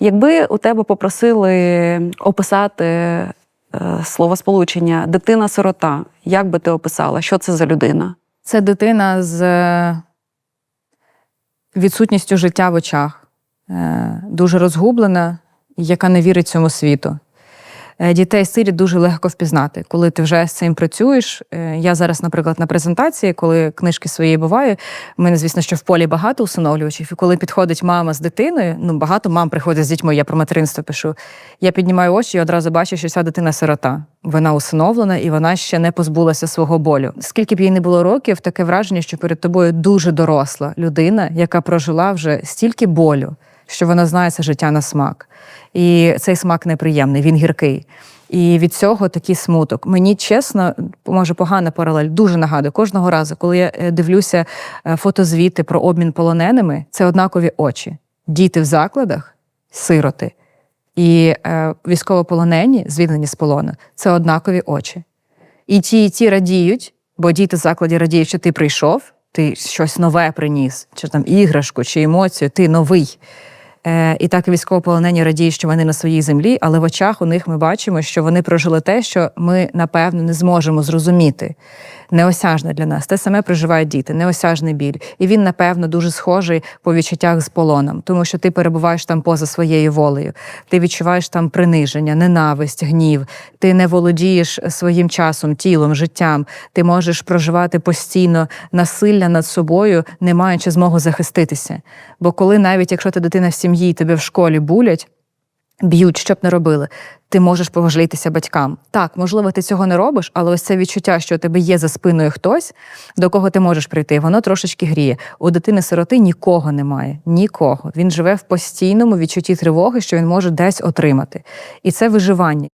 Якби у тебе попросили описати слово словосполучення дитина-сирота, як би ти описала, що це за людина? Це дитина з е, відсутністю життя в очах, е, дуже розгублена, яка не вірить цьому світу. Е, Дітей сиріт дуже легко впізнати, коли ти вже з цим працюєш. Е, Я зараз, наприклад, на презентації, коли книжки свої буваю, в мене, звісно, що в полі багато усиновлювачів, і коли підходить мама з дитиною, ну багато мам приходить з дітьми, я про материнство пишу. Я піднімаю очі і одразу бачу, що ця дитина сирота. Вона усиновлена і вона ще не позбулася свого болю. Скільки б їй не було років, таке враження, що перед тобою дуже доросла людина, яка прожила вже стільки болю, що вона знає це життя на смак. І цей смак неприємний, він гіркий. І від цього такий смуток. Мені чесно, може погана паралель, дуже нагадую кожного разу, коли я е, дивлюся е, фотозвіти про обмін полоненими, це однакові очі. Діти в закладах, сироти, і е, військовополонені, звільнені з полону, це однакові очі. І ті, і ті радіють, бо діти в закладі радіють, що ти прийшов, ти щось нове приніс, чи там іграшку, чи емоцію, ти новий. Е, і так військовополонені радіють, що вони на своїй землі, але в очах у них ми бачимо, що вони прожили те, що ми, напевно, не зможемо зрозуміти. Неосяжне для нас. Те саме проживають діти, неосяжний біль. І він, напевно, дуже схожий по відчуттях з полоном, тому що ти перебуваєш там поза своєю волею. Ти відчуваєш там приниження, ненависть, гнів. Ти не володієш своїм часом, тілом, життям. Ти можеш проживати постійно насилля над собою, не маючи змогу захиститися. Бо коли навіть якщо ти дитина в сім'ї, тебе в школі булять. Б'ють, щоб не робили, ти можеш пожалітися батькам. Так, можливо, ти цього не робиш, але ось це відчуття, що у тебе є за спиною хтось, до кого ти можеш прийти, воно трошечки гріє. У дитини-сироти нікого немає, нікого. Він живе в постійному відчутті тривоги, що він може десь отримати. І це виживання.